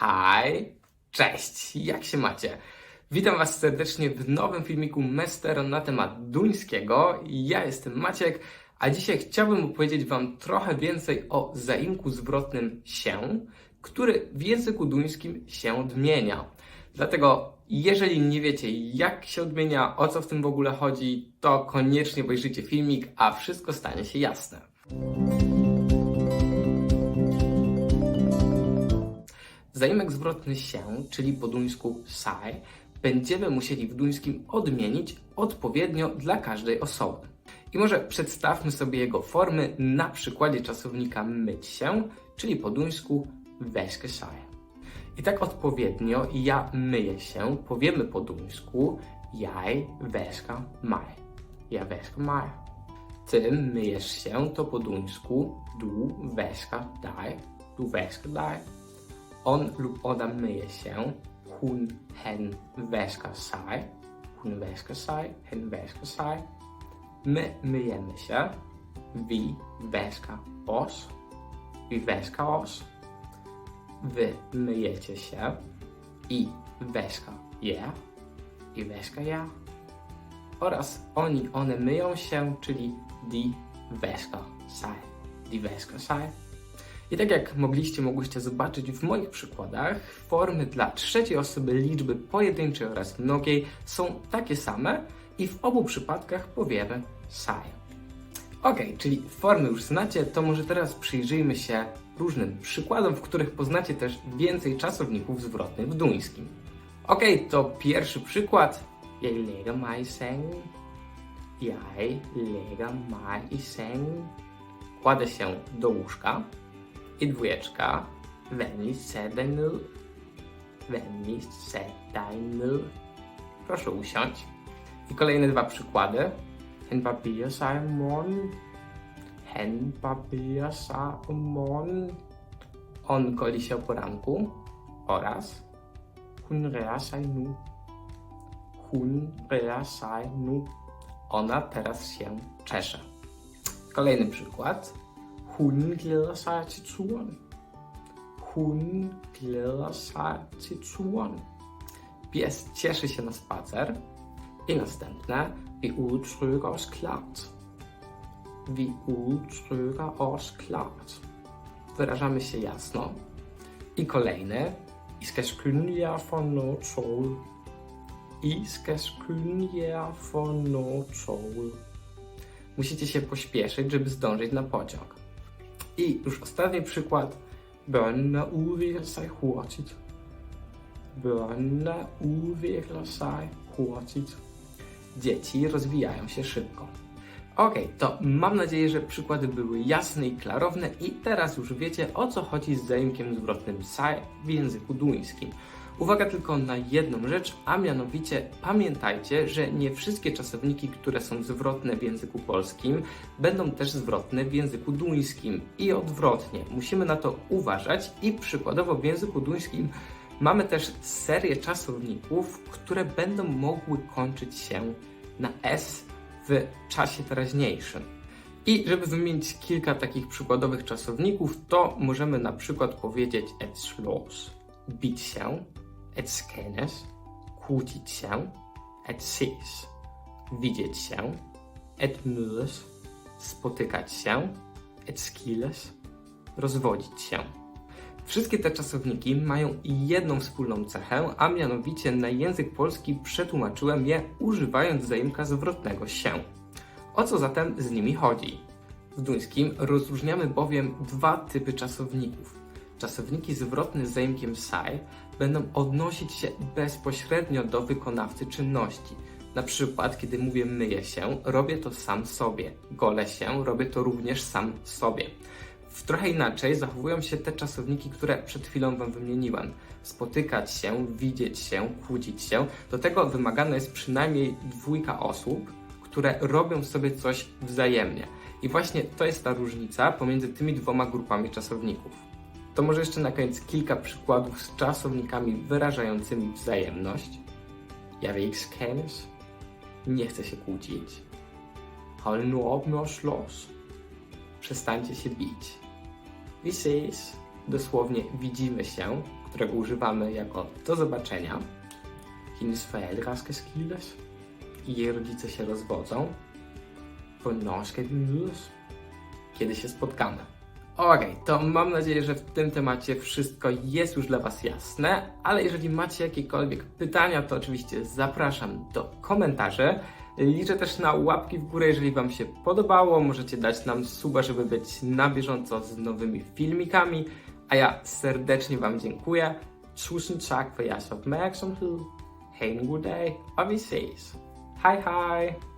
Hi, cześć, jak się macie? Witam Was serdecznie w nowym filmiku Mester na temat duńskiego. Ja jestem Maciek, a dzisiaj chciałbym opowiedzieć Wam trochę więcej o zaimku zwrotnym się, który w języku duńskim się odmienia. Dlatego, jeżeli nie wiecie, jak się odmienia, o co w tym w ogóle chodzi, to koniecznie obejrzyjcie filmik, a wszystko stanie się jasne. Zaimek zwrotny się, czyli po duńsku sai, będziemy musieli w duńskim odmienić odpowiednio dla każdej osoby. I może przedstawmy sobie jego formy na przykładzie czasownika myć się, czyli po duńsku wäska sig. I tak odpowiednio ja myję się powiemy po duńsku jag wäskar mig. Ja wäskar mig. Ty myjesz się to po duńsku du wäskar dig. Du wäskar dig. On lub ona myje się. Hun, hen wäskar sig. Hun wäskar sig. Hen wäskar sig. My myjemy się. Vi wäskar oss. Vi wäskar oss. Wy myjecie się. I wäskar je. I wäskar je. Oraz oni, one myją się, czyli die wäskar sig. Die wäskar sig. I tak jak mogliście, mogłyście zobaczyć w moich przykładach, formy dla trzeciej osoby liczby pojedynczej oraz mnogiej są takie same i w obu przypadkach powiemy sai. Ok, czyli formy już znacie, to może teraz przyjrzyjmy się różnym przykładom, w których poznacie też więcej czasowników zwrotnych w duńskim. Ok, to pierwszy przykład. Jeg lægger mig i sengen. Jeg lægger. Kładę się do łóżka. I dwójeczka. Dig ned. Proszę usiąść. I kolejne dwa przykłady. Morgenen. Han barberer sig om morgenen. On goli się o poranku. Oraz hun sig nu. Hun sig nu. Ona teraz się czesze. Kolejny przykład. Hun glæder sig til turen. Hun glæder sig til turen. Pies cieszy się na spacer. I następne. Vi udtrykker os klart. Vi udtrykker os klart. Wyrażamy się jasno. I kolejny. I skal skynde jer for nå toget. I skal skynde jer for nå toget. Musicie się pośpieszyć, żeby zdążyć na pociąg. I już ostatni przykład. Børnene udvikler sig hurtigt. Børnene udvikler sig hurtigt. Dzieci rozwijają się szybko. Ok, to mam nadzieję, że przykłady były jasne i klarowne i teraz już wiecie o co chodzi z zaimkiem zwrotnym sai w języku duńskim. Uwaga tylko na jedną rzecz, a mianowicie pamiętajcie, że nie wszystkie czasowniki, które są zwrotne w języku polskim, będą też zwrotne w języku duńskim i odwrotnie. Musimy na to uważać i przykładowo w języku duńskim mamy też serię czasowników, które będą mogły kończyć się na s w czasie teraźniejszym. I żeby wymienić kilka takich przykładowych czasowników, to możemy na przykład powiedzieć et slås, bić się, et skænes, kłócić się, et ses, widzieć się, et mødes, spotykać się, et skilles, rozwodzić się. Wszystkie te czasowniki mają jedną wspólną cechę, a mianowicie na język polski przetłumaczyłem je używając zaimka zwrotnego się. O co zatem z nimi chodzi? W duńskim rozróżniamy bowiem dwa typy czasowników. Czasowniki zwrotne z zaimkiem sai będą odnosić się bezpośrednio do wykonawcy czynności. Na przykład, kiedy mówię myję się, robię to sam sobie. Golę się, robię to również sam sobie. W trochę inaczej zachowują się te czasowniki, które przed chwilą Wam wymieniłem. Spotykać się, widzieć się, kłócić się. Do tego wymagana jest przynajmniej dwójka osób, które robią sobie coś wzajemnie. I właśnie to jest ta różnica pomiędzy tymi dwoma grupami czasowników. To może jeszcze na koniec kilka przykładów z czasownikami wyrażającymi wzajemność. Ja ikke skændes. Nie chcę się kłócić. Hold nu op. Przestańcie się bić. Ses. dosłownie widzimy się, którego używamy jako do zobaczenia. Skilles. I jej rodzice się rozwodzą. Mødes? Kiedy się spotkamy. Okej, to mam nadzieję, że w tym temacie wszystko jest już dla Was jasne, ale jeżeli macie jakiekolwiek pytania, to oczywiście zapraszam do komentarzy. Liczę też na łapki w górę, jeżeli Wam się podobało. Możecie dać nam suba, żeby być na bieżąco z nowymi filmikami. A ja serdecznie Wam dziękuję. Tusind tak for jeres opmærksomhed. Ha' en god dag, og vi ses. Hej hej!